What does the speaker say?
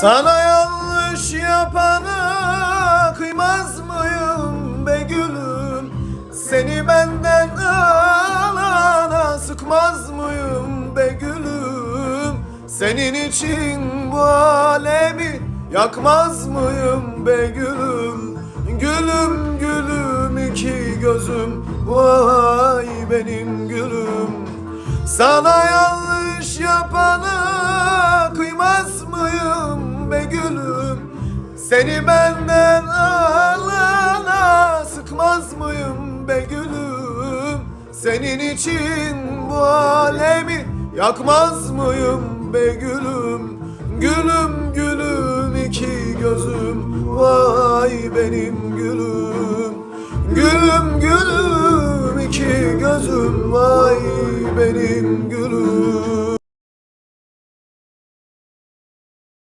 Sana yanlış yapana kıymaz mıyım be gülüm? Seni benden alana sıkmaz mıyım be gülüm? Senin için bu alemi yakmaz mıyım be gülüm? Gülüm gülüm iki gözüm vay benim gülüm. Sana yanlış yapana Seni benden alana sıkmaz mıyım be gülüm? Senin için bu alemi yakmaz mıyım be gülüm? Gülüm gülüm iki gözüm vay benim gülüm. Gülüm gülüm iki